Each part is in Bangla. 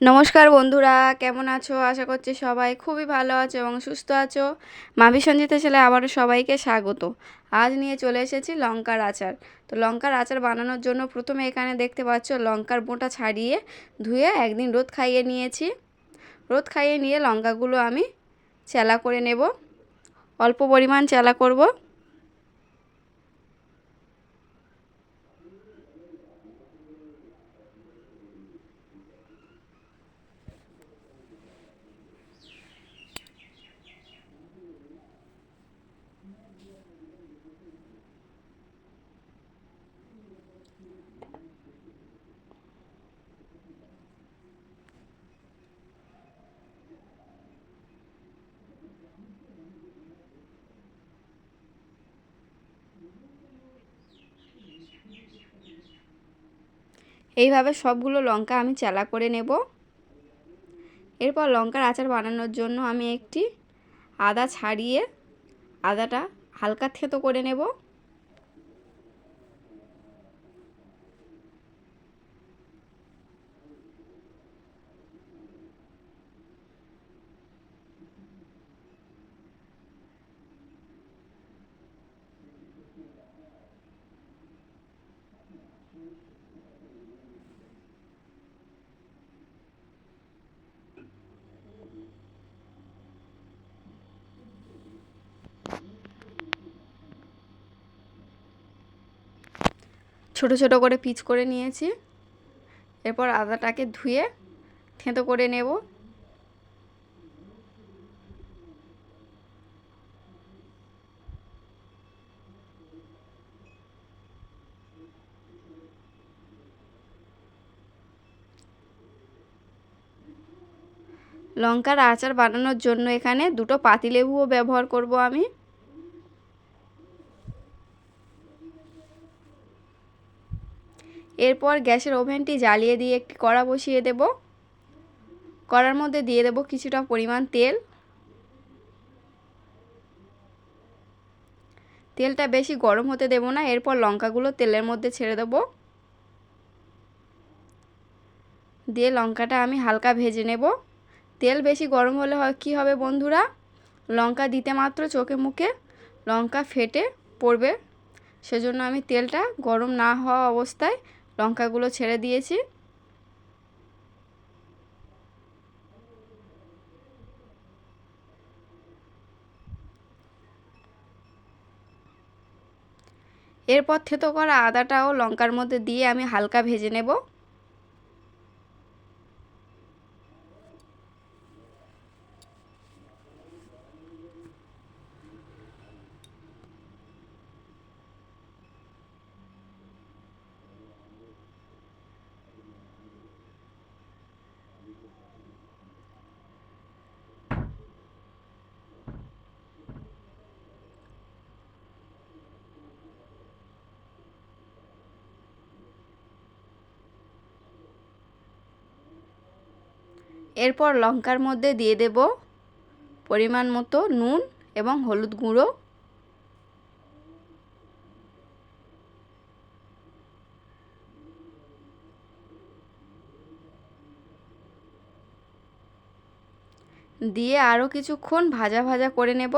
নমস্কার বন্ধুরা, কেমন আছো? আশা করছি সবাই খুবই ভালো আছো এবং সুস্থ আছো। মাভি সঞ্জিতা ছেলে আবারও সবাইকে স্বাগত। আজ নিয়ে চলে এসেছি লঙ্কার আচার। তো লঙ্কার আচার বানানোর জন্য প্রথমে এখানে দেখতে পাচ্ছ লঙ্কার বোঁটা ছাড়িয়ে ধুয়ে একদিন রোদ খাইয়ে নিয়েছি। রোদ খাইয়ে নিয়ে লঙ্কাগুলো আমি চেলা করে নেব। অল্প পরিমাণ চেলা করব। এইভাবে সবগুলো লঙ্কা আমি চালা করে নেব। এরপর লঙ্কার আচার বানানোর জন্য আমি একটি আদা ছাড়িয়ে আদাটা হালকা থেতো করে নেব। ছোট ছোট করে পিচ করে নিয়েছি। এরপর আদাটাকে ধুয়ে থেঁতো করে নেব। লঙ্কার আচার বানানোর জন্য এখানে দুটো পাতিলেবুও ব্যবহার করব আমি। এরপর গ্যাসের ওভেনটি জ্বালিয়ে দিয়ে একটি কড়া বসিয়ে দেব। কড়ার মধ্যে দিয়ে দেব কিছুটা পরিমাণ তেল। তেলটা বেশি গরম হতে দেব না, এরপর লঙ্কাগুলো তেলের মধ্যে ছেড়ে দেব। দিয়ে লঙ্কাটা আমি হালকা ভেজে নেব। তেল বেশি গরম হলে হয় কী হবে বন্ধুরা? লঙ্কা দিতে মাত্র চোখে মুখে লঙ্কা ফেটে পড়বে। সেজন্য আমি তেলটা গরম না হওয়া অবস্থায় লঙ্কাগুলো ছেড়ে দিয়েছি। এরপর থেতো করা আদাটাও লঙ্কার মধ্যে দিয়ে আমি হালকা ভেজে নেব। এরপর লঙ্কার মধ্যে দিয়ে দেব পরিমাণ মতো নুন এবং হলুদ গুঁড়ো। দিয়ে আরও কিছুক্ষণ ভাজা ভাজা করে নেব।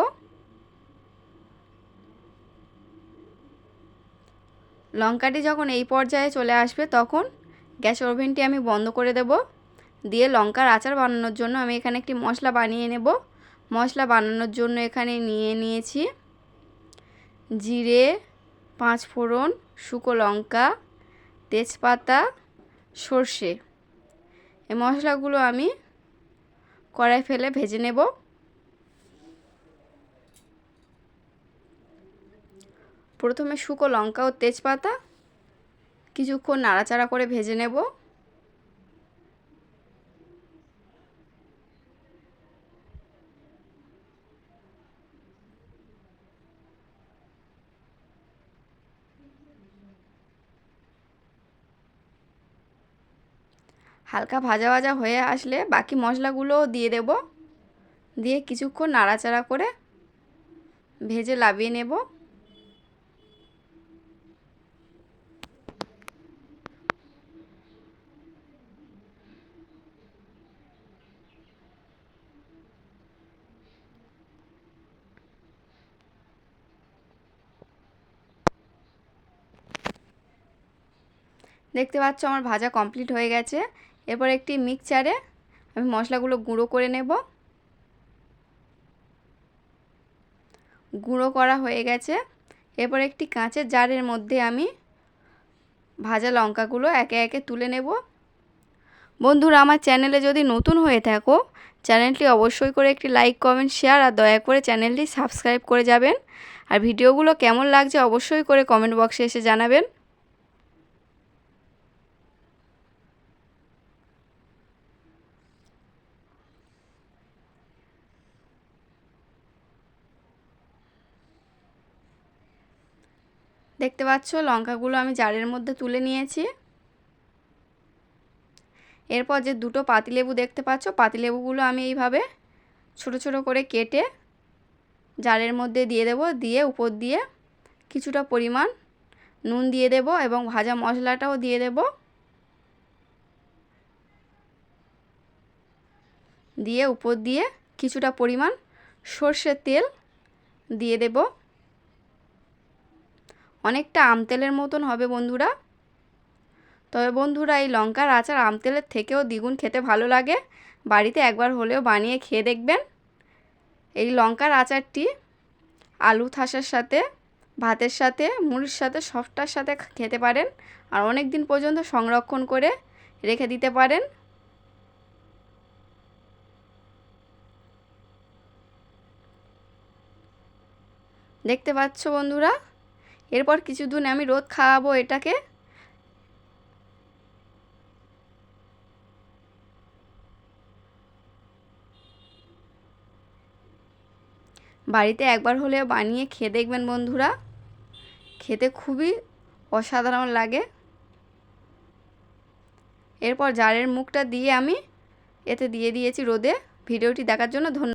লঙ্কাটি যখন এই পর্যায়ে চলে আসবে তখন গ্যাস ওভেনটি আমি বন্ধ করে দেবো। দিয়ে লঙ্কার আচার বানানোর জন্য আমি এখানে একটি মশলা বানিয়ে নেব। মশলা বানানোর জন্য এখানে নিয়ে নিয়েছি জিরে, পাঁচ ফোড়ন শুকো লঙ্কা, তেজপাতা, সর্ষে। এই মশলাগুলো আমি কড়াই ফেলে ভেজে নেব। প্রথমে শুকো লঙ্কা ও তেজপাতা কিছুক্ষণ নাড়াচাড়া করে ভেজে নেব। হালকা ভাজা ভাজা হয়ে আসলে বাকি মশলাগুলোও দিয়ে দেব। দিয়ে কিছুক্ষণ নাড়াচাড়া করে ভেজে লাভিয়ে নেব। দেখতে পাচ্ছ আমার ভাজা কমপ্লিট হয়ে গেছে। এরপর একটি মিক্সচারে আমি মশলাগুলো গুঁড়ো করে নেব। গুঁড়ো করা হয়ে গেছে। এরপর একটি কাঁচের জারের মধ্যে আমি ভাজা লঙ্কাগুলো একে একে তুলে নেব। বন্ধুরা, আমার চ্যানেলে যদি নতুন হয়ে থাকো, চ্যানেলটি অবশ্যই করে একটি লাইক কমেন্ট শেয়ার আর দয়া করে চ্যানেলটি সাবস্ক্রাইব করে যাবেন। আর ভিডিওগুলো কেমন লাগছে অবশ্যই করে কমেন্ট বক্সে এসে জানাবেন। দেখতে পাচ্ছ, লঙ্কাগুলো আমি জারের মধ্যে তুলে নিয়েছি। এরপর যে দুটো পাতিলেবু দেখতে পাচ্ছ, পাতিলেবুগুলো আমি এইভাবে ছোট ছোট করে কেটে জারের মধ্যে দিয়ে দেব, দিয়ে উপর দিয়ে কিছুটা পরিমাণ নুন দিয়ে দেব এবং ভাজা মশলাটাও দিয়ে দেব। দিয়ে উপর দিয়ে কিছুটা পরিমাণ সর্ষের তেল দিয়ে দেব। অনেকটা আমতেলের মতন হবে বন্ধুরা। তবে বন্ধুরা, এই লঙ্কার আচার আমতেলের থেকেও দ্বিগুণ খেতে ভালো লাগে। বাড়িতে একবার হলেও বানিয়ে খেয়ে দেখবেন। এই লঙ্কার আচারটি আলু থাসার সাথে, ভাতের সাথে, মুড়ির সাথে সবটার সাথে খেতে পারেন। আর অনেক দিন পর্যন্ত সংরক্ষণ করে রেখে দিতে পারেন। দেখতে পাচ্ছ বন্ধুরা? এরপর কিছুদিন আমি রোদ খাওয়াবো এটাকে। বাড়িতে একবার হলেও বানিয়ে খেয়ে দেখবেন বন্ধুরা। খেতে খুবই অসাধারণ লাগে। এরপর জারের মুখটা দিয়ে আমি এতে দিয়ে দিয়েছি রোদে। ভিডিওটি দেখার জন্য ধন্যবাদ